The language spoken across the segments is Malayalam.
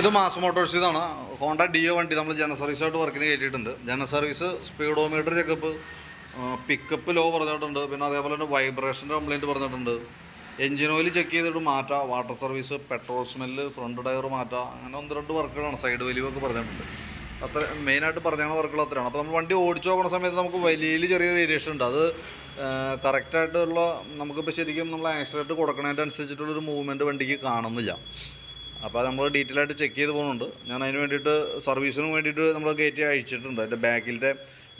ഇത് മാസ് മോട്ടോഴ്സ് ഇതാണ് ഹോണ്ട ഡിയോ വണ്ടി നമ്മൾ ജന സർവീസായിട്ട് വർക്കിന് കയറ്റിയിട്ടുണ്ട്. General service speedometer checkup pickup low പറഞ്ഞിട്ടുണ്ട്. പിന്നെ അതേപോലെ തന്നെ വൈബ്രേഷന്റെ കംപ്ലയിന്റ് പറഞ്ഞിട്ടുണ്ട്. എഞ്ചിൻ ഓയിൽ ചെക്ക് ചെയ്തിട്ട് മാറ്റാം. Water service petrol smell front tyre മാറ്റാം. അങ്ങനെ ഒന്ന് രണ്ട് വർക്കുകളാണ് സൈഡ് വലിയൊക്കെ പറഞ്ഞിട്ടുണ്ട്. അത്ര മെയിനായിട്ട് പറഞ്ഞ വർക്കുകൾ അത്രയാണ്. അപ്പോൾ നമ്മൾ വണ്ടി ഓടിച്ചു നോക്കുന്ന സമയത്ത് നമുക്ക് വലിയ ചെറിയ വേരിയേഷൻ ഉണ്ട്. അത് കറക്റ്റായിട്ടുള്ള നമുക്കിപ്പോൾ ശരിക്കും നമ്മൾ ആക്സിഡന്റ് കൊടുക്കണതിന്റെ അനുസരിച്ചിട്ടുള്ളൊരു മൂവ്മെന്റ് വണ്ടിക്ക് കാണുന്നില്ല. അപ്പോൾ നമ്മൾ ഡീറ്റെയിൽ ആയിട്ട് ചെക്ക് ചെയ്ത് പോകുന്നുണ്ട്. ഞാൻ അതിന് വേണ്ടിയിട്ട് സർവീസിന് വേണ്ടിയിട്ട് നമ്മൾ കയറ്റി അയച്ചിട്ടുണ്ട്. അതിന്റെ ബാക്കിലത്തെ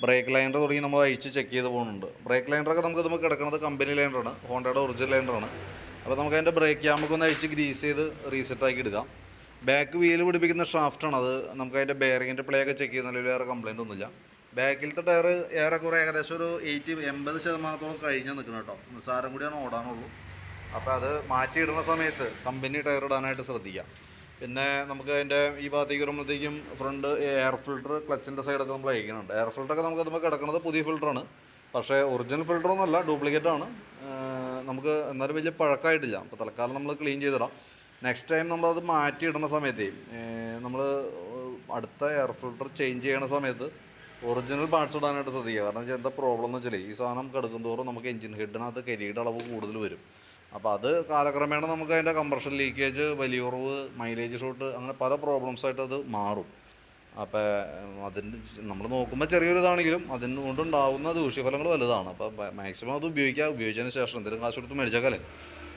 ബ്രേക്ക് ലൈനർ തുടങ്ങി നമ്മൾ അയച്ച് ചെക്ക് ചെയ്ത് പോകുന്നുണ്ട്. ബ്രേക്ക് ലൈനറൊക്കെ നമുക്ക് നമുക്ക് കിടക്കുന്നത് കമ്പനി ലൈനറാണ് ഹോണ്ടയുടെ ഒറിജിനൽ ലൈനറാണ് അപ്പോൾ നമുക്ക് അതിന്റെ ബ്രേക്ക് ക്യാമൊക്കെ ഒന്ന് അഴിച്ച് ഗ്രീസ് ചെയ്ത് റീസെറ്റ് ആക്കി എടുക്കാം. ബാക്ക് വീൽ പിടിപ്പിക്കുന്ന ഷാഫ്റ്റാണ് അത് നമുക്ക് അതിന്റെ ബെയറിങ്ങിന്റെ പ്ലേ ഒക്കെ ചെക്ക് ചെയ്യുന്നതിൽ വേറെ കംപ്ലയിന്റ് ഒന്നുമില്ല. ബാക്കിലത്തെ ടയർ ഏറെക്കുറെ ഏകദേശം ഒരു എയ്റ്റി എൺപത് ശതമാനത്തോളം കഴിഞ്ഞാൽ നിൽക്കുന്നു കേട്ടോ. നിസ്സാരം കൂടിയാണ് ഓടാനുള്ളൂ. അപ്പോൾ അത് മാറ്റിയിടുന്ന സമയത്ത് കമ്പനി ടയർ ഇടാനായിട്ട് ശ്രദ്ധിക്കാം പിന്നെ നമുക്ക് അതിന്റെ ഈ ഭാഗത്തേക്ക് വരുമ്പോഴത്തേക്കും ഫ്രണ്ട് എയർ ഫിൽട്ടർ ക്ലച്ചിന്റെ സൈഡൊക്കെ നമ്മൾ അയക്കുന്നുണ്ട്. എയർ ഫിൽട്ടറൊക്കെ നമുക്ക് നമുക്ക് കിടക്കുന്നത് പുതിയ ഫിൽട്ടറാണ് പക്ഷേ ഒറിജിനൽ ഫിൽറ്ററൊന്നുമല്ല ഡ്യൂപ്ലിക്കേറ്റ് ആണ്. നമുക്ക് എന്നാലും വലിയ പഴക്കമായിട്ടില്ല. അപ്പോൾ തൽക്കാലം നമ്മൾ ക്ലീൻ ചെയ്തിടാം. നെക്സ്റ്റ് ടൈം നമ്മളത് മാറ്റിയിടുന്ന സമയത്ത് നമ്മൾ അടുത്ത എയർ ഫിൽട്ടർ ചേഞ്ച് ചെയ്യണ സമയത്ത് ഒറിജിനൽ പാർട്സ് ഇടാനായിട്ട് ശ്രദ്ധിക്കുക. കാരണം എന്താ പ്രോബ്ലം എന്ന് വെച്ചാൽ ഈ സാധനം കിടക്കും തോറും നമുക്ക് എഞ്ചിൻ ഹെഡിനകത്ത് കരിയുടെ അളവ് കൂടുതൽ വരും. അപ്പോൾ അത് കാലക്രമേണ നമുക്ക് അതിന്റെ കംപ്രഷൻ ലീക്കേജ് വലിയ കുറവ് മൈലേജ് ഷോട്ട് അങ്ങനെ പല പ്രോബ്ലംസ് ആയിട്ട് അത് മാറും. അപ്പോൾ അതിന് നമ്മൾ നോക്കുമ്പോൾ ചെറിയൊരു ഇതാണെങ്കിലും അതിന് കൊണ്ടുണ്ടാകുന്ന ദൂഷ്യഫലങ്ങൾ വലുതാണ്. അപ്പോൾ മാക്സിമം അത് ഉപയോഗിക്കുക ഉപയോഗിച്ചതിന് ശേഷം എന്തെങ്കിലും കാശ് കൊടുത്ത് മേടിച്ചേക്കാലേ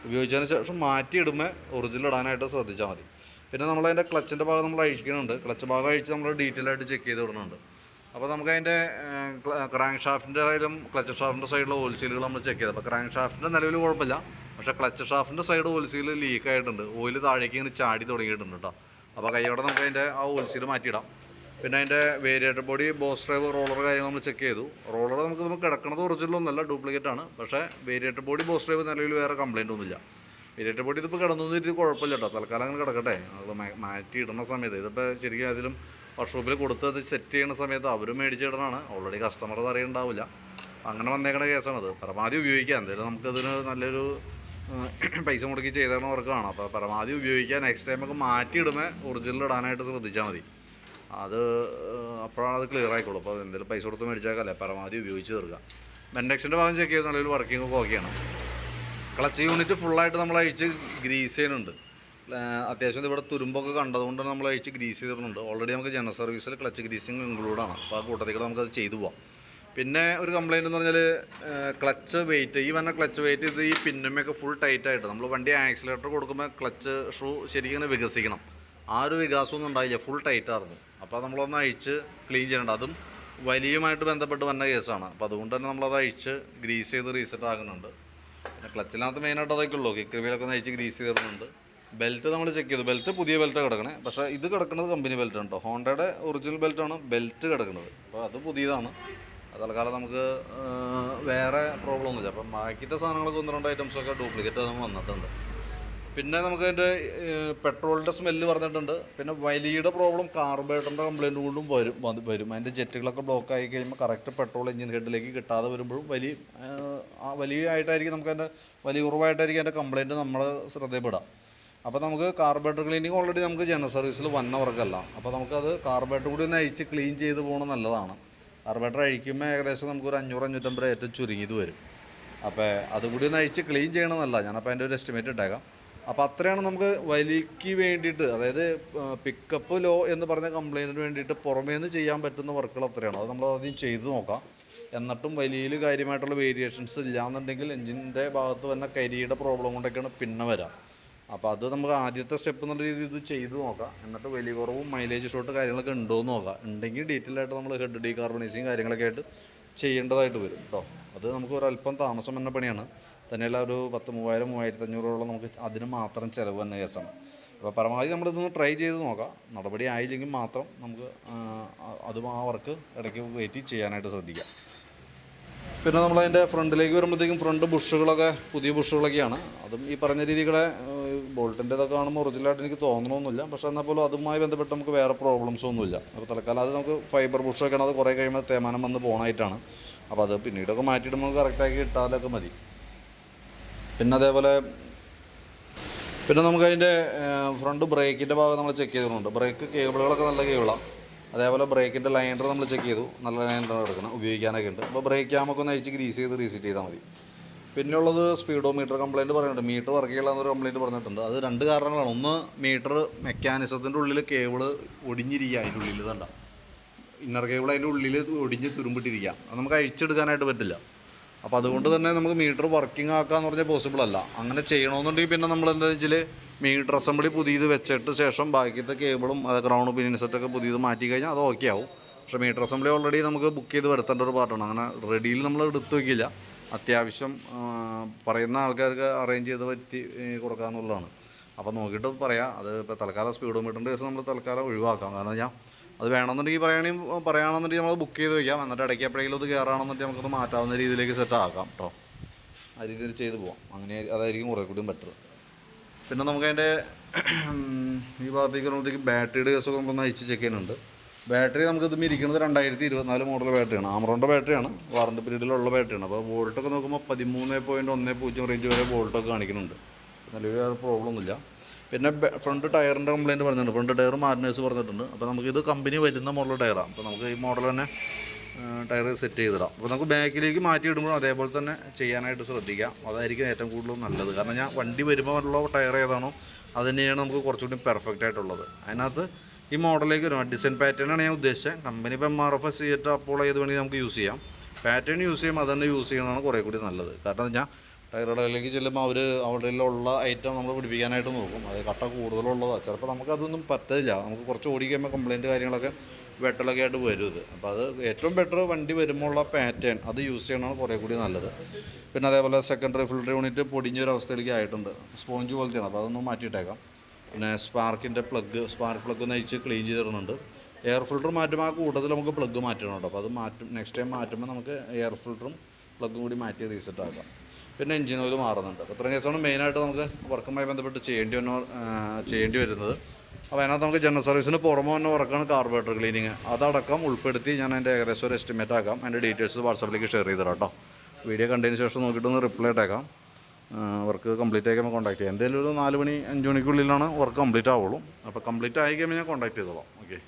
ഉപയോഗിച്ചതിന് ശേഷം മാറ്റിയിടുമ്പോൾ ഒറിജിനൽ ഇടാനായിട്ട് ശ്രദ്ധിച്ചാൽ മതി. പിന്നെ നമ്മൾ അതിന്റെ ക്ലച്ചിന്റെ ഭാഗം നമ്മൾ അഴിക്കുന്നുണ്ട് ക്ലച്ച് ഭാഗം അഴിച്ച് നമ്മൾ ഡീറ്റെയിൽ ആയിട്ട് ചെക്ക് ചെയ്ത് വിടുന്നുണ്ട് അപ്പോൾ നമുക്ക് അതിന്റെ ക്രാങ്ക് ഷാഫ്റ്റിന്റെ ആയാലും ക്ലച്ച് ഷാഫ്റ്റിന്റെ സൈഡിലുള്ള ഓയിൽ സീലുകൾ നമ്മൾ ചെക്ക് ചെയ്ത് അപ്പോൾ ക്രാങ്ക് ഷാഫ്റ്റിന്റെ നിലവിൽ കുഴപ്പമില്ല. പക്ഷേ ക്ലച്ച് ഷാഫ്റ്റിന്റെ സൈഡ് ഓയിൽ സീൽ ലീക്ക് ആയിട്ടുണ്ട്. ഓയിൽ താഴേക്ക് ഇങ്ങനെ ചാടി തുടങ്ങിയിട്ടുണ്ട് കേട്ടോ. അപ്പോൾ കൈയോടെ നമുക്ക് അതിന്റെ ആ ഓയിൽ സീൽ മാറ്റിയിടാം. പിന്നെ അതിന്റെ variator body boss drive roller കാര്യങ്ങൾ നമ്മൾ ചെക്ക് ചെയ്തു. റോളർ നമുക്ക് നമുക്ക് കിടക്കുന്നത് ഒറിജിനൽ ഒന്നല്ല ഡ്യൂപ്ലിക്കേറ്റ് ആണ്. പക്ഷേ വേരിയേറ്റർ ബോഡി ബോസ് ഡ്രൈവ് നിലവിൽ വേറെ കംപ്ലയിന്റ് ഒന്നുമില്ല. വേരിയേറ്റർ ബോഡി ഇതിപ്പോൾ കിടന്നു ഇത് കുഴപ്പമില്ല കേട്ടോ. തൽക്കാലം അങ്ങനെ കിടക്കട്ടെ. അത് മാറ്റി ഇടുന്ന സമയത്ത്. ഇതിപ്പോൾ ശരിക്കും അതിലും വർക്ക്ഷോപ്പിൽ കൊടുത്ത് അത് സെറ്റ് ചെയ്യുന്ന സമയത്ത് അവർ മേടിച്ചിടണമാണ് ഓൾറെഡി കസ്റ്റമർ അറിയണ്ടാവില്ല അങ്ങനെ വന്നേക്കണ കേസാണത് പരമാവധി ഉപയോഗിക്കാം. എന്തായാലും നമുക്കതിന് നല്ലൊരു പൈസ മുടക്കി ചെയ്തേക്കണ വർക്കാണ് അപ്പോൾ പരമാവധി ഉപയോഗിക്കാൻ നെക്സ്റ്റ് ടൈം ഒക്കെ മാറ്റി ഇടുമ്പോൾ ഒറിജിനൽ ഇടാനായിട്ട് ശ്രദ്ധിച്ചാൽ മതി. അത് അപ്പോഴാണ് അത് ക്ലിയർ ആയിക്കോളൂ. അപ്പോൾ എന്തെങ്കിലും പൈസ കൊടുത്ത് മേടിച്ചാക്കല്ലേ പരമാവധി ഉപയോഗിച്ച് തീർക്കുക മെൻഡെക്സിന്റെ ഭാഗം ചെക്ക് ചെയ്ത് നല്ലൊരു വർക്കിംഗ് ഒക്കെ ഓക്കെയാണ് ക്ലച്ച് യൂണിറ്റ് ഫുള്ളായിട്ട് നമ്മൾ അഴിച്ച് ഗ്രീസ് ചെയ്യുന്നുണ്ട്. അത്യാവശ്യം ഇവിടെ തുരുമ്പൊക്കെ കണ്ടതുകൊണ്ട് നമ്മൾ അഴിച്ച് ഗ്രീസ് ചെയ്തിട്ടുണ്ട് ഓൾറെഡി നമുക്ക് ജനറൽ സർവീസിൽ ക്ലച്ച് ഗ്രീസിങ് ഇൻക്ലൂഡാണ് അപ്പോൾ ആ കൂട്ടത്തിൽ നമുക്കത് ചെയ്തു പോവാം. പിന്നെ ഒരു കംപ്ലയിന്റ് എന്ന് പറഞ്ഞാൽ ക്ലച്ച് വെയിറ്റ് ഈ വന്ന ക്ലച്ച് വെയിറ്റ് ഇത് ഈ പിന്നുമൊക്കെ ഫുൾ ടൈറ്റായിട്ട് നമ്മൾ വണ്ടി ആക്സിലേറ്റർ കൊടുക്കുമ്പോൾ ക്ലച്ച് ഷൂ ശരിക്കും വികസിക്കണം. ആ ഒരു വികാസമൊന്നും ഉണ്ടായില്ല. ഫുൾ ടൈറ്റായിരുന്നു അപ്പോൾ നമ്മളൊന്ന് അഴിച്ച് ക്ലീൻ ചെയ്യണം അതും വലിയുമായിട്ട് ബന്ധപ്പെട്ട് വന്ന കേസാണ്. അപ്പോൾ അതുകൊണ്ട് തന്നെ നമ്മളത് അഴിച്ച് ഗ്രീസ് ചെയ്ത് റീസെറ്റ് ആകുന്നുണ്ട് പിന്നെ ക്ലച്ചിനകത്ത് മെയിനായിട്ട് അതൊക്കെ ഉള്ളൂ. കിക്ക് ഒന്ന് അഴിച്ച് ഗ്രീസ് ചെയ്തിടുന്നുണ്ട്. ബെൽറ്റ് നമ്മൾ ചെക്ക് ചെയ്തു. ബെൽറ്റ് പുതിയ ബെൽറ്റ് കിടക്കണേ. പക്ഷേ ഇത് കിടക്കുന്നത് കമ്പനി ബെൽറ്റ് ആണ് കേട്ടോ ഹോണ്ടയുടെ ഒറിജിനൽ ബെൽറ്റാണ് ബെൽറ്റ് കിടക്കുന്നത് അപ്പോൾ അത് പുതിയതാണ്. തൽക്കാലം നമുക്ക് വേറെ പ്രോബ്ലം ഒന്നുമില്ല. അപ്പം ബാക്കിയത്തെ സാധനങ്ങളൊക്കെ ഒന്ന് രണ്ട് ഐറ്റംസൊക്കെ ഡ്യൂപ്ലിക്കേറ്റ് നമുക്ക് വന്നിട്ടുണ്ട്. പിന്നെ നമുക്ക് അതിന്റെ പെട്രോളിന്റെ സ്മെല്ല് പറഞ്ഞിട്ടുണ്ട്. പിന്നെ വലിയുടെ പ്രോബ്ലം കാർബേറ്ററിന്റെ കംപ്ലയിന്റ് കൊണ്ടും വരും വരും. അതിന്റെ ജെറ്റുകളൊക്കെ ബ്ലോക്ക് ആയി കഴിയുമ്പോൾ കറക്റ്റ് പെട്രോൾ എഞ്ചിൻ ഹെഡിലേക്ക് കിട്ടാതെ വരുമ്പോഴും വലിയ വലിയ ആയിട്ടായിരിക്കും നമുക്ക് അതിന്റെ വലിയ കുറവായിട്ടായിരിക്കും അതിന്റെ കംപ്ലയിന്റ് നമ്മൾ ശ്രദ്ധയപ്പെടാം അപ്പോൾ നമുക്ക് കാർബേറ്റർ ക്ലീനിങ് ഓൾറെഡി നമുക്ക് ജനറൽ സർവീസിൽ വന്ന വർക്കല്ല അപ്പോൾ നമുക്കത് കാർബേറ്റർ കൂടി ഒന്ന് അഴിച്ച് ക്ലീൻ ചെയ്ത് പോകണം നല്ലതാണ്. കാർബേറ്റർ അഴിക്കുമ്പോൾ ഏകദേശം നമുക്കൊരു അഞ്ഞൂറ് അഞ്ഞൂറ്റമ്പത് ഏറ്റവും ചുരുങ്ങിയത് വരും. അപ്പോൾ അതുകൂടി ഒന്ന് അഴിച്ച് ക്ലീൻ ചെയ്യണമെന്നല്ല ഞാനപ്പോൾ അതിന്റെ ഒരു എസ്റ്റിമേറ്റ് ഇട്ടേക്കാം. അപ്പോൾ അത്രയാണ് നമുക്ക് വലിക്ക് വേണ്ടിയിട്ട് അതായത് പിക്കപ്പ് ലോ എന്ന് പറഞ്ഞ കംപ്ലയിന്റിന് വേണ്ടിയിട്ട് പുറമേ നിന്ന് ചെയ്യാൻ പറ്റുന്ന വർക്കുകൾ അത്രയാണ്. അത് നമ്മൾ ആദ്യം ചെയ്തു നോക്കാം. എന്നിട്ടും വലിയ കാര്യമായിട്ടുള്ള വേരിയേഷൻസ് ഇല്ലാന്നുണ്ടെങ്കിൽ എഞ്ചിന്റെ ഭാഗത്ത് വന്ന കരിയുടെ പ്രോബ്ലം കൊണ്ടൊക്കെയാണ് പിന്നെ വരാം. അപ്പോൾ അത് നമുക്ക് ആദ്യത്തെ സ്റ്റെപ്പ് എന്നുള്ള രീതിയിൽ ഇത് ചെയ്ത് നോക്കാം. എന്നിട്ട് വലിയ കുറവും മൈലേജ് ഷോട്ട് കാര്യങ്ങളൊക്കെ ഉണ്ടോ എന്ന് നോക്കാം. ഉണ്ടെങ്കിൽ ഡീറ്റെയിൽ ആയിട്ട് നമ്മൾ ഹെഡ് ഡീകാർബണൈസിങ് കാര്യങ്ങളൊക്കെ ആയിട്ട് ചെയ്യേണ്ടതായിട്ട് വരും കേട്ടോ അത് നമുക്ക് ഒരല്പം താമസം എന്ന പണിയാണ്. തന്നെയല്ല ഒരു പത്ത് മൂവായിരം മൂവായിരത്തി അഞ്ഞൂറോളം നമുക്ക് അതിന് മാത്രം ചിലവ് തന്നെ കേസാണ് അപ്പോൾ പരമാവധി നമ്മളിതൊന്ന് ട്രൈ ചെയ്ത് നോക്കാം. നടപടി ആയില്ലെങ്കിൽ മാത്രം നമുക്ക് അതും ആ വർക്ക് ഇടയ്ക്ക് വെയിറ്റ് ചെയ്യാനായിട്ട് ശ്രദ്ധിക്കാം. പിന്നെ നമ്മളതിന്റെ ഫ്രണ്ടിലേക്ക് വരുമ്പോഴത്തേക്കും ഫ്രണ്ട് ബുഷുകളൊക്കെ പുതിയ ബുഷുകളൊക്കെയാണ്. അതും ഈ പറഞ്ഞ രീതികളെ ബോൾട്ടിന്റെ ഇതൊക്കെ കാണുമ്പോൾ ഒറിജിനലായിട്ട് എനിക്ക് തോന്നണമെന്നില്ല പക്ഷേ എന്നാൽ പോലും അതുമായി ബന്ധപ്പെട്ട് നമുക്ക് വേറെ പ്രോബ്ലംസ് ഒന്നുമില്ല. അപ്പോൾ തൽക്കാലം അത് നമുക്ക് ഫൈബർ ബുഷൊക്കെയാണ് അത് കുറേ കഴിയുമ്പോൾ തേമാനം വന്ന് പോകണമായിട്ടാണ് അപ്പോൾ അത് പിന്നീടൊക്കെ മാറ്റിയിട്ട് നമുക്ക് കറക്റ്റാക്കി ഇട്ടാലൊക്കെ മതി. പിന്നെ അതേപോലെ പിന്നെ നമുക്ക് അതിന്റെ ഫ്രണ്ട് ബ്രേക്കിന്റെ ഭാഗം നമ്മൾ ചെക്ക് ചെയ്തിട്ടുണ്ട്. ബ്രേക്ക് കേബിളുകളൊക്കെ നല്ല കേബിളാണ് അതേപോലെ ബ്രേക്കിന്റെ ലൈനർ നമ്മൾ ചെക്ക് ചെയ്തു. നല്ല ലൈനർ എടുക്കണം ഉപയോഗിക്കാനൊക്കെ ഉണ്ട്. അപ്പോൾ ബ്രേക്ക് ക്യാമൊക്കെ ഒന്ന് അഴിച്ച് ഗ്രീസ് ചെയ്ത് റീസെറ്റ് ചെയ്താൽ മതി. പിന്നെയുള്ളത് സ്പീഡോ മീറ്റർ കംപ്ലയിന്റ് പറഞ്ഞിട്ടുണ്ട്. മീറ്റർ വർക്ക് എന്നൊരു കംപ്ലയിന്റ് പറഞ്ഞിട്ടുണ്ട്. അത് രണ്ട് കാരണങ്ങളാണ്. ഒന്ന് മീറ്റർ മെക്കാനിസത്തിന്റെ ഉള്ളിൽ കേബിൾ ഒടിഞ്ഞിരിക്കുക അതിന്റെ ഉള്ളിൽ തണ്ട ഇന്നർ കേബിൾ അതിന്റെ ഉള്ളിൽ ഒടിഞ്ഞ് തുരുമ്പിട്ടിരിക്കുക. അത് നമുക്ക് അഴിച്ചെടുക്കാനായിട്ട് പറ്റില്ല. അപ്പോൾ അതുകൊണ്ട് തന്നെ നമുക്ക് മീറ്റർ വർക്കിംഗ് ആക്കുക എന്ന് പറഞ്ഞാൽ പോസിബിൾ അല്ല. അങ്ങനെ ചെയ്യണമെന്നുണ്ടെങ്കിൽ പിന്നെ നമ്മൾ എന്താ വെച്ചാൽ മീറ്റർ അസംബ്ലി പുതിയത് വെച്ചിട്ട് ശേഷം ബാക്കിയത്തെ കേബിളും അത് ക്രൗൺ പിനിയൻ സെറ്റൊക്കെ പുതിയത് മാറ്റി കഴിഞ്ഞാൽ അത് ഓക്കെ ആവും. പക്ഷേ മീറ്റർ അസംബ്ലി ഓൾറെഡി നമുക്ക് ബുക്ക് ചെയ്ത് വരുത്തേണ്ട ഒരു പാർട്ടാണ് അങ്ങനെ റെഡിയിൽ നമ്മൾ എടുത്തു വയ്ക്കില്ല അത്യാവശ്യം പറയുന്ന ആൾക്കാർക്ക് അറേഞ്ച് ചെയ്ത് പറ്റി കൊടുക്കാമെന്നുള്ളതാണ് അപ്പോൾ നോക്കിയിട്ട് പറയാം അത് ഇപ്പോൾ തൽക്കാലം സ്പീഡ് മീറ്ററിന്റെ കേസ് നമ്മൾ തൽക്കാലം ഒഴിവാക്കാം. കാരണം ഞാൻ അത് വേണമെന്നുണ്ടെങ്കിൽ പറയുകയാണെങ്കിൽ പറയുകയാണെന്നുണ്ടെങ്കിൽ നമ്മൾ ബുക്ക് ചെയ്ത് വയ്ക്കാം എന്നിട്ട് ഇടയ്ക്ക് എപ്പോഴെങ്കിലും അത് കയറുകയാണെന്നുണ്ടെങ്കിൽ നമുക്കത് മാറ്റാവുന്ന രീതിയിലേക്ക് സെറ്റ് ആക്കാം കേട്ടോ ആ രീതിയിൽ ചെയ്ത് പോവാം. അങ്ങനെ അതായിരിക്കും കുറേ കൂടിയും ബെറ്റർ പിന്നെ നമുക്കതിന്റെ ഈ ഭാഗത്തേക്ക് വരുമ്പോഴത്തേക്ക് ബാറ്ററിയുടെ കേസൊക്കെ നമുക്കൊന്ന് അയച്ച് ചെക്ക് ചെയ്യുന്നുണ്ട്. ബാറ്ററി നമുക്കിത് ഇരിക്കുന്നത് രണ്ടായിരത്തി ഇരുപത്തിനാല് മോഡൽ ബാറ്ററിയാണ്. ആമറോണിന്റെ ബാറ്ററിയാണ് വാറണ്ടി പീരീഡിലുള്ള ബാറ്ററിയാണ്. അപ്പോൾ വോൾട്ടൊക്കെ നോക്കുമ്പോൾ പതിമൂന്ന് പോയിന്റ് ഒന്ന് പൂജ്യം റേഞ്ച് വരെ വോൾട്ടൊക്കെ കാണിക്കുന്നുണ്ട്. നിലവിൽ വേറെ പ്രോബ്ലം ഒന്നുമില്ല. പിന്നെ ഫ്രണ്ട് ടയറിന്റെ കംപ്ലയിന്റ് പറഞ്ഞിട്ടുണ്ട്. ഫ്രണ്ട് ടയർ മാർനേഴ്സ് പറഞ്ഞിട്ടുണ്ട്. അപ്പോൾ നമുക്കിത് കമ്പനി വരുന്ന മോഡൽ ടയറാണ് അപ്പോൾ നമുക്ക് ഈ മോഡൽ തന്നെ ടയർ സെറ്റ് ചെയ്തിടാം. അപ്പോൾ നമുക്ക് ബാക്കിലേക്ക് മാറ്റി ഇടുമ്പോഴും അതേപോലെ തന്നെ ചെയ്യാനായിട്ട് ശ്രദ്ധിക്കാം. അതായിരിക്കും ഏറ്റവും കൂടുതൽ നല്ലത്. കാരണം ഞാൻ വണ്ടി വരുമ്പോൾ ഉള്ള ടയർ ഏതാണോ അത് തന്നെയാണ് നമുക്ക് കുറച്ചുകൂടി പെർഫെക്റ്റ് ആയിട്ടുള്ളത്. അതിനകത്ത് ഈ മോഡലിലേക്ക് വരും ഡിസൈൻ പാറ്റേണാണ് ഞാൻ ഉദ്ദേശിച്ചത്. കമ്പനി ഇപ്പോൾ എം ആർ എഫ് എസ് ചെയ്തിട്ട് അപ്പോൾ ഏത് വേണമെങ്കിൽ നമുക്ക് യൂസ് ചെയ്യാം. പാറ്റേൺ യൂസ് ചെയ്യുമ്പോൾ അത് തന്നെ യൂസ് ചെയ്യുന്നതാണ് കുറേ കൂടി നല്ലത്. കാരണം ഞാൻ ടയറുകളിലേക്ക് ചെല്ലുമ്പോൾ അവർ അവിടെ ഉള്ള ഐറ്റം നമ്മൾ പിടിപ്പിക്കാനായിട്ട് നോക്കും. അത് കട്ട കൂടുതലുള്ളതാണ് ചിലപ്പോൾ നമുക്കതൊന്നും പറ്റില്ല നമുക്ക് കുറച്ച് ഓടിക്കുമ്പോൾ കംപ്ലയിന്റ് കാര്യങ്ങളൊക്കെ വെട്ടലൊക്കെ ആയിട്ട് വരും ഇത്. അപ്പോൾ അത് ഏറ്റവും ബെറ്റർ വണ്ടി വരുമ്പോൾ ഉള്ള പാറ്റേൺ അത് യൂസ് ചെയ്യണമാണ് കുറേ കൂടി നല്ലത്. പിന്നെ അതേപോലെ സെക്കൻഡറി ഫിൽറ്റർ യൂണിറ്റ് പൊടിഞ്ഞൊരു അവസ്ഥയിലേക്ക് ആയിട്ടുണ്ട്. സ്പോഞ്ച് പോലത്തെയാണ്. അപ്പോൾ അതൊന്ന് മാറ്റിയിട്ടേക്കാം. പിന്നെ സ്പാർക്കിന്റെ പ്ലഗ് സ്പാർക്ക് പ്ലഗ് നയിച്ച് ക്ലീൻ ചെയ്തിടുന്നുണ്ട് എയർ ഫിൽറ്റർ മാറ്റുമ്പോൾ ആ കൂട്ടത്തിൽ നമുക്ക് പ്ലഗ് മാറ്റണം കേട്ടോ. അപ്പോൾ അത് മാറ്റും നെക്സ്റ്റ് ടൈം മാറ്റുമ്പോൾ നമുക്ക് എയർ ഫിൽറ്ററും പ്ലഗും കൂടി മാറ്റി റീസെറ്റ് ആക്കാം. പിന്നെ എഞ്ചിൻ ഓയിൽ മാറുന്നുണ്ട്. അപ്പോൾ ഇത്രയും കേസാണ് മെയിനായിട്ട് നമുക്ക് വർക്കുമായി ബന്ധപ്പെട്ട് ചെയ്യേണ്ടി വന്ന ചെയ്യേണ്ടി വരുന്നത്. അപ്പോൾ അതിനകത്ത് നമുക്ക് ജനറൽ സർവീസിന് പുറമെ തന്നെ വർക്കാണ് കാർബറേറ്റർ ക്ലീനിങ് അതടക്കം ഉൾപ്പെടുത്തി ഞാൻ അതിന്റെ ഏകദേശം ഒരു എസ്റ്റിമേറ്റ് ആക്കാം. അതിന്റെ ഡീറ്റെയിൽസ് വാട്സാപ്പിലേക്ക് ഷെയർ ചെയ്തിടാം കേട്ടോ വീഡിയോ കണ്ടതിന് ശേഷം നോക്കിയിട്ടൊന്ന് റിപ്ലൈ ഇട്ടേക്കാം. വർക്ക് കംപ്ലീറ്റ് ആയി കോൺടാക്ട് ചെയ്യാം. എന്തെങ്കിലും ഒരു നാല് മണി അഞ്ച് മണിക്കുള്ളിലാണ് വർക്ക് കംപ്ലീറ്റ് ആവുള്ളൂ. അപ്പോൾ കംപ്ലീറ്റ് ആയി കഴിയുമ്പോൾ ഞാൻ കോൺടാക്ട് ചെയ്തോളാം. ഓക്കെ